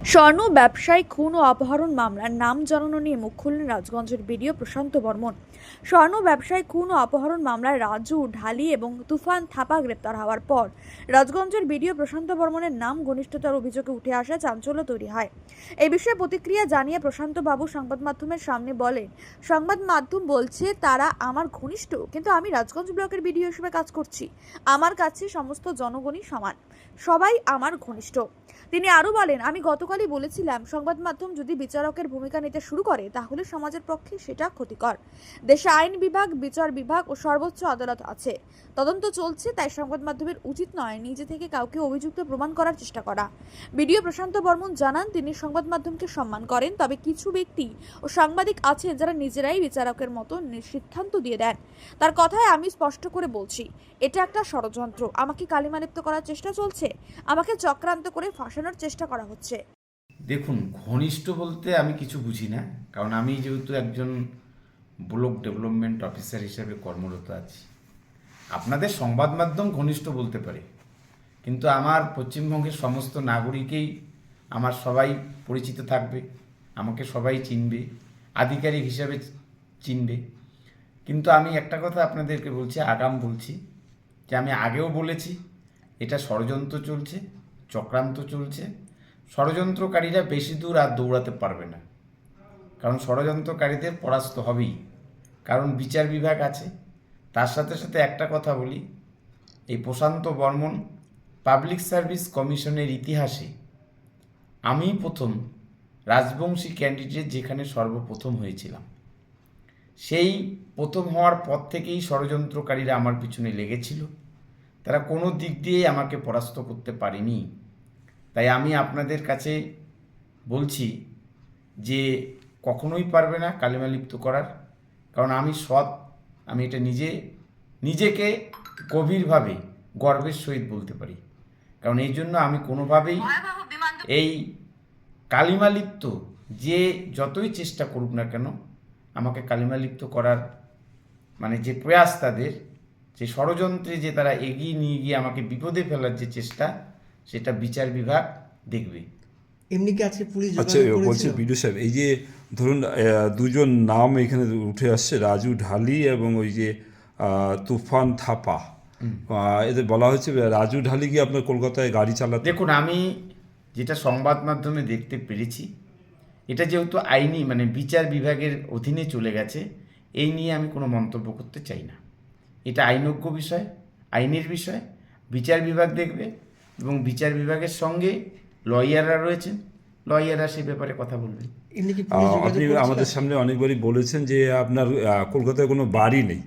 স্বর্ণ ব্যবসায়ী, খুন ও অপহরণ মামলার নাম জানানো নিয়ে মুখ খুললেন রাজগঞ্জের বিডিও প্রশান্ত বর্মন। স্বর্ণ ব্যবসায়ী, খুন ও অপহরণ মামলায় রাজু, ঢালি এবং তুফান থাপা গ্রেপ্তার হওয়ার পর রাজগঞ্জের বিডিও প্রশান্ত বর্মনের নাম ঘনিষ্ঠতার অভিযোগে উঠে আসা চাঞ্চল্য তৈরি হয়। এই বিষয়ে প্রতিক্রিয়া জানিয়ে প্রশান্ত বাবু সংবাদ মাধ্যমের সামনে বলেন, সংবাদ মাধ্যম বলছে তারা আমার ঘনিষ্ঠ, কিন্তু আমি রাজগঞ্জ ব্লকের বিডিও হিসেবে কাজ করছি। আমার কাছে সমস্ত জনগণই সমান। সবাই আমার ঘনিষ্ঠ। তিনি আরও বলেন, আমি গতকালই বলেছিলাম, সংবাদ মাধ্যম যদি বিচারকের ভূমিকা নিতে শুরু করে, তাহলে সমাজের পক্ষে সেটা ক্ষতিকর। দেশে আইন বিভাগ, বিচার বিভাগ ও সর্বোচ্চ আদালত আছে। তদন্ত চলছে, তাই সংবাদ মাধ্যমের উচিত নয় নিজে থেকে কাউকে অভিযুক্ত প্রমাণ করার চেষ্টা করা। বিডিও প্রশান্ত বর্মন জানান, তিনি সংবাদ মাধ্যমকে সম্মান করেন, তবে কিছু ব্যক্তি ও সাংবাদিক আছেন যারা নিজেরাই বিচারকের মতো সিদ্ধান্ত দিয়ে দেন। তার কথায় আমি স্পষ্ট করে বলছি, এটা একটা ষড়যন্ত্র। আমাকে কালিমালিপ্ত করার চেষ্টা চলছে আমাকে চক্রান্ত করে ফাঁসানোর চেষ্টা করা হচ্ছে। দেখুন, ঘনিষ্ঠ বলতে আমি কিছু বুঝি না, কারণ আমি যেহেতু একজন ব্লক ডেভেলপমেন্ট অফিসার হিসেবে কর্মরত আছি। আপনাদের সংবাদ মাধ্যম ঘনিষ্ঠ বলতে পারে, কিন্তু আমার পশ্চিমবঙ্গের সমস্ত নাগরিকেই আমার সবাই পরিচিত থাকবে, আমাকে সবাই চিনবে, আধিকারিক হিসাবে চিনবে। কিন্তু আমি একটা কথা আপনাদেরকে বলছি, আগাম বলছি, যে আমি আগেও বলেছি এটা ষড়যন্ত্র চলছে, চক্রান্ত চলছে। ষড়যন্ত্রকারীরা বেশি দূর আর দৌড়াতে পারবে না। কারণ ষড়যন্ত্রকারীদের পরাস্ত হবেই। কারণ বিচার বিভাগ আছে। তার সাথে সাথে একটা কথা বলি। এই প্রশান্ত বর্মন পাবলিক সার্ভিস কমিশনের ইতিহাসে আমি প্রথম রাজবংশী ক্যান্ডিডেট যেখানে সর্বপ্রথম হয়েছিলাম। সেই প্রথম হওয়ার পর থেকেই ষড়যন্ত্রকারীরা আমার পিছনে লেগেছিল। তারা কোনো দিক দিয়েই আমাকে পরাস্ত করতে পারেনি। তাই আমি আপনাদের কাছে বলছি যে কখনোই পারবে না কালিমালিপ্ত করার। কারণ আমি সৎ আমি এটা নিজে নিজেকে গভীরভাবে গর্বের সহিত বলতে পারি। কারণ এই জন্য আমি কোনোভাবেই এই কালিমালিপ্ত যে যতই চেষ্টা করুক না কেন আমাকে কালিমালিপ্ত করার মানে যে প্রয়াস তাদের যে ষড়যন্ত্রে যে তারা এগিয়ে নিয়ে গিয়ে আমাকে বিপদে ফেলার যে চেষ্টা সেটা বিচার বিভাগ দেখবে। এমনি কি আজকে পুলিশ আচ্ছা বলছি? বিডু সাহেব এই যে ধরুন দুজন নাম এখানে উঠে আসছে রাজু ঢালি এবং ওই যে তুফান থাপা। এদের বলা হচ্ছে রাজু ঢালি কি আপনার কলকাতায় গাড়ি চালাতে? দেখুন আমি যেটা সংবাদ মাধ্যমে দেখতে পেরেছি এটা যেহেতু আইনি মানে বিচার বিভাগের অধীনে চলে গেছে এই নিয়ে আমি কোনো মন্তব্য করতে চাই না। এটা আইনজ্ঞ বিষয় আইনের বিষয় বিচার বিভাগ দেখবে এবং বিচার বিভাগের সঙ্গে লয়াররা রয়েছেন। লয়াররা সে ব্যাপারে কথা বলবে। এমনি কি পুলিশ আহ, যোগাযোগ আপনি আমাদের সামনে অনেকবারই বলেছেন যে আপনার কলকাতায় কোনো বাড়ি নেই।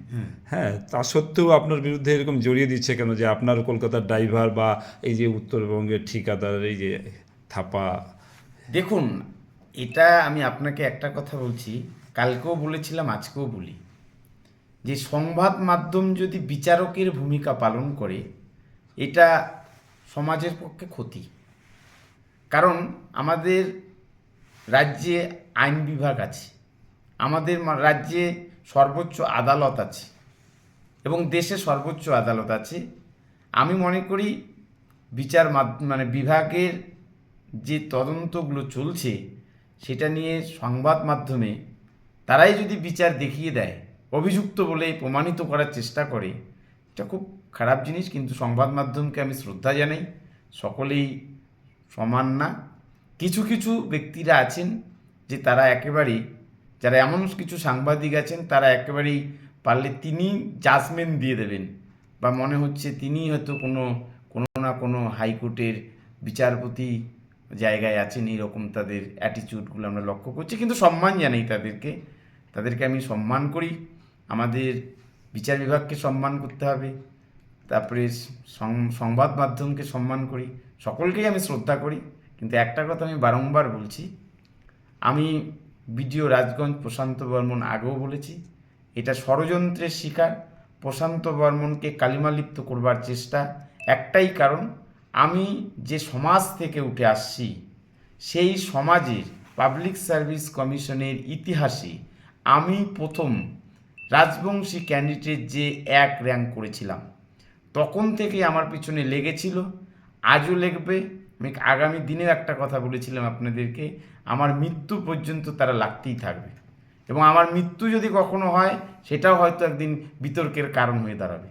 হ্যাঁ তা সত্ত্বেও আপনার বিরুদ্ধে এরকম জড়িয়ে দিচ্ছে কেন যে আপনার কলকাতার ড্রাইভার বা এই যে উত্তরবঙ্গের ঠিকাদার এই যে থাপা? দেখুন এটা আমি আপনাকে একটা কথা বলছি। কালকেও বলেছিলাম আজকেও বলি। যে সংবাদ মাধ্যম যদি বিচারকের ভূমিকা পালন করে, এটা সমাজের পক্ষে ক্ষতি। কারণ আমাদের রাজ্যে আইন বিভাগ আছে, আমাদের রাজ্যে সর্বোচ্চ আদালত আছে এবং দেশে সর্বোচ্চ আদালত আছে। আমি মনে করি বিচার মানে বিভাগের যে তদন্তগুলো চলছে, সেটা নিয়ে সংবাদ মাধ্যমে তারাই যদি বিচার দেখিয়ে দেয় অভিযুক্ত বলে প্রমাণিত করার চেষ্টা করে। এটা খুব খারাপ জিনিস, কিন্তু সংবাদ মাধ্যমকে আমি শ্রদ্ধা জানাই। সকলেই সমান না। কিছু কিছু ব্যক্তিরা আছেন যে তারা একেবারেই, যারা এমন কিছু সাংবাদিক আছেন, তারা একেবারেই পারলে তিনি জাজমেন্ট দিয়ে দেবেন। বা মনে হচ্ছে তিনি হয়তো কোনো কোনো না কোনো হাইকোর্টের বিচারপতি জায়গায় আছেন, এইরকম তাদের অ্যাটিচিউডগুলো আমরা লক্ষ্য করছি। কিন্তু সম্মান জানাই তাদেরকে। তাদেরকে আমি সম্মান করি। আমাদের বিচার বিভাগকে সম্মান করতে হবে, তারপরে সংবাদ মাধ্যমকে সম্মান করি, সকলকেই আমি শ্রদ্ধা করি, কিন্তু একটা কথা আমি বারংবার বলছি, আমি বিডিও রাজগঞ্জ প্রশান্ত বর্মন আগেও বলেছি, এটা ষড়যন্ত্রের শিকার, প্রশান্ত বর্মনকে কালিমালিপ্ত করবার চেষ্টা একটাই কারণ, আমি যে সমাজ থেকে উঠে আসছি, সেই সমাজের পাবলিক সার্ভিস কমিশনের ইতিহাসে আমি প্রথম রাজবংশী ক্যান্ডিডেট যে এক র্যাঙ্ক করেছিলাম তখন থেকে আমার পিছনে লেগেছিল। আজও লেগবে। আমি আগামী দিনেও একটা কথা বলেছিলাম আপনাদেরকে আমার মৃত্যু পর্যন্ত তারা লাগতেই থাকবে। এবং আমার মৃত্যু যদি কখনো হয় সেটাও হয়তো একদিন বিতর্কের কারণ হয়ে দাঁড়াবে।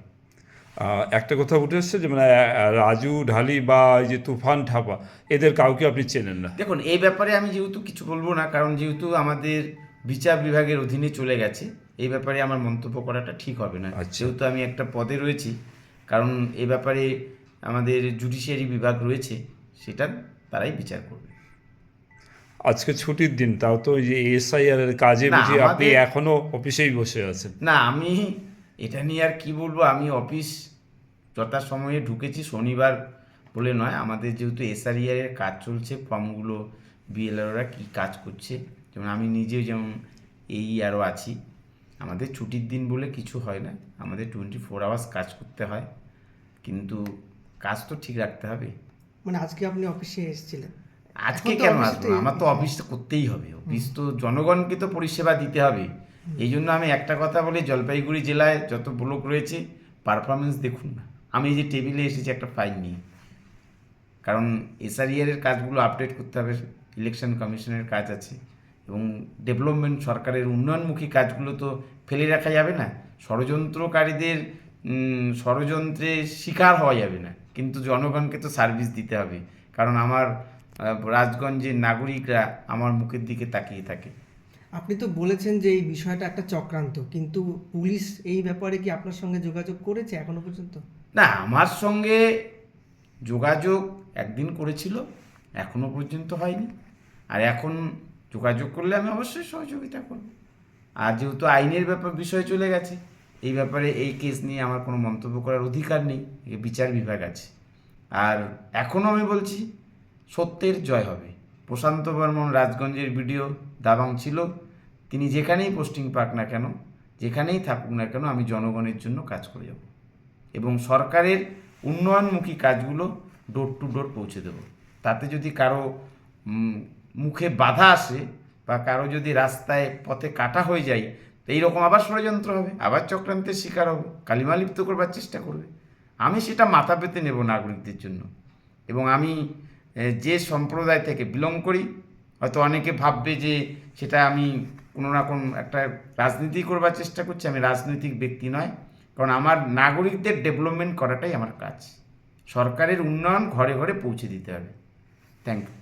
একটা কথা উঠে এসছে যে মানে রাজু ঢালি বা এই যে তুফান ঠাপা এদের কাউকে আপনি চেনেন না? দেখুন এই ব্যাপারে আমি যেহেতু কিছু বলব না কারণ যেহেতু আমাদের বিচার বিভাগের অধীনে চলে গেছে এই ব্যাপারে আমার মন্তব্য করাটা ঠিক হবে না। আচ্ছা। যেহেতু আমি একটা পদে রয়েছি কারণ এ ব্যাপারে আমাদের জুডিশিয়ারি বিভাগ রয়েছে সেটা তারাই বিচার করবে। আজকে ছুটির দিন তাও তো যে এসআইআর এর কাজে বুঝি আপনি এখনও অফিসেই বসে আছেন। না আমি এটা নিয়ে আর কি বলব আমি অফিস যথাসময়ে ঢুকেছি শনিবার বলে নয় আমাদের যেহেতু এসআরিআর এর কাজ চলছে ফর্মগুলো বিএলআররা কী কাজ করছে যেমন আমি নিজেও যেমন এই আরও আছি আমাদের ছুটির দিন বলে কিছু হয় না। আমাদের টোয়েন্টি ফোর আওয়ার্স কাজ করতে হয়। কিন্তু কাজ তো ঠিক রাখতে হবে। মানে আজকে আপনি অফিসে এসেছিলেন। আজকে কেন আসব? আমার তো অফিস তো করতেই হবে। অফিস তো জনগণকে তো পরিষেবা দিতে হবে। এই জন্য আমি একটা কথা বলি জলপাইগুড়ি জেলায় যত ব্লক রয়েছে পারফরমেন্স দেখুন না। আমি এই যে টেবিলে এসেছি একটা ফাইল নিয়ে। কারণ এসআরিআর এর কাজগুলো আপডেট করতে হবে। ইলেকশন কমিশনের কাজ আছে। এবং ডেভেলপমেন্ট সরকারের উন্নয়নমুখী কাজগুলো তো ফেলে রাখা যাবে না। ষড়যন্ত্রকারীদের উম, ষড়যন্ত্রের শিকার হওয়া যাবে না। কিন্তু জনগণকে তো সার্ভিস দিতে হবে। কারণ আমার রাজগঞ্জের নাগরিকরা আমার মুখের দিকে তাকিয়ে থাকে। আপনি তো বলেছেন যে এই বিষয়টা একটা চক্রান্ত কিন্তু পুলিশ এই ব্যাপারে কি আপনার সঙ্গে যোগাযোগ করেছে এখনও পর্যন্ত? না আমার সঙ্গে যোগাযোগ একদিন করেছিল এখনও পর্যন্ত হয়নি। আর এখন যোগাযোগ করলে আমি অবশ্যই সহযোগিতা করব। আর যেহেতু আইনের ব্যাপার বিষয় চলে গেছে, এই ব্যাপারে এই কেস নিয়ে আমার কোনো মন্তব্য করার অধিকার নেই বিচার বিভাগ আছে। আর এখনও আমি বলছি, সত্যের জয় হবে। প্রশান্ত বর্মন রাজগঞ্জের ভিডিও দাবাং ছিল, তিনি যেখানেই পোস্টিং পাক না কেন, যেখানেই থাকুক না কেন আমি জনগণের জন্য কাজ করে যাব। এবং সরকারের উন্নয়নমুখী কাজগুলো ডোর টু ডোর পৌঁছে দেব। তাতে যদি কারও মুখে বাধা আসে বা কারও যদি রাস্তায় পথে কাটা হয়ে যায়, তো এইরকম আবার ষড়যন্ত্র হবে, আবার চক্রান্তের শিকার হব, কালিমা লিপ্ত করবার চেষ্টা করবে। আমি সেটা মাথা পেতে নেব নাগরিকদের জন্য। এবং আমি যে সম্প্রদায় থেকে বিলং করি, হয়তো অনেকে ভাববে যে সেটা আমি কোনো না কোনো একটা রাজনীতি করবার চেষ্টা করছি, আমি রাজনৈতিক ব্যক্তি নয়, কারণ আমার নাগরিকদের ডেভেলপমেন্ট করাটাই আমার কাজ। সরকারের উন্নয়ন ঘরে ঘরে পৌঁছে দিতে হবে। থ্যাংক ইউ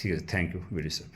ঠিক আছে থ্যাংক ইউ ভেরি স্যার